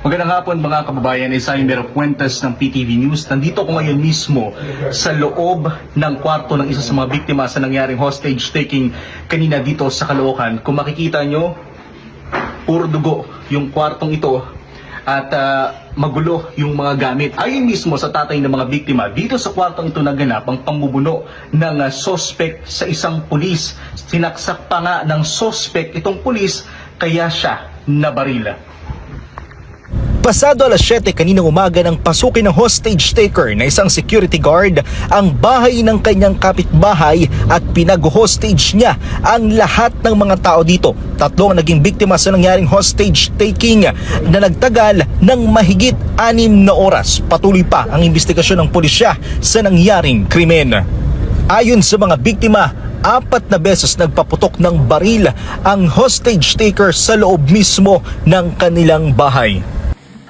Magandang hapon mga kababayan, isa yung Mero Puentes ng PTV News. Nandito ko ngayon mismo sa loob ng kwarto ng isa sa mga biktima sa nangyaring hostage taking kanina dito sa Caloocan. Kung makikita nyo, puro dugo yung kwartong ito at ah, magulo yung mga gamit. Ayon mismo sa tatay ng mga biktima, dito sa kwartong ito naganap ang pambubuno ng ah, sospek sa isang pulis. Sinaksak pa nga ng sospek itong pulis kaya siya nabarila. Pasado alas 7 kaninang umaga nang pasukin ng hostage taker na isang security guard ang bahay ng kanyang kapitbahay at pinag-hostage niya ang lahat ng mga tao dito. Tatlo ang naging biktima sa nangyaring hostage taking na nagtagal ng mahigit anim na oras. Patuloy pa ang investigasyon ng pulisya sa nangyaring krimen. Ayon sa mga biktima, apat na beses nagpaputok ng baril ang hostage taker sa loob mismo ng kanilang bahay.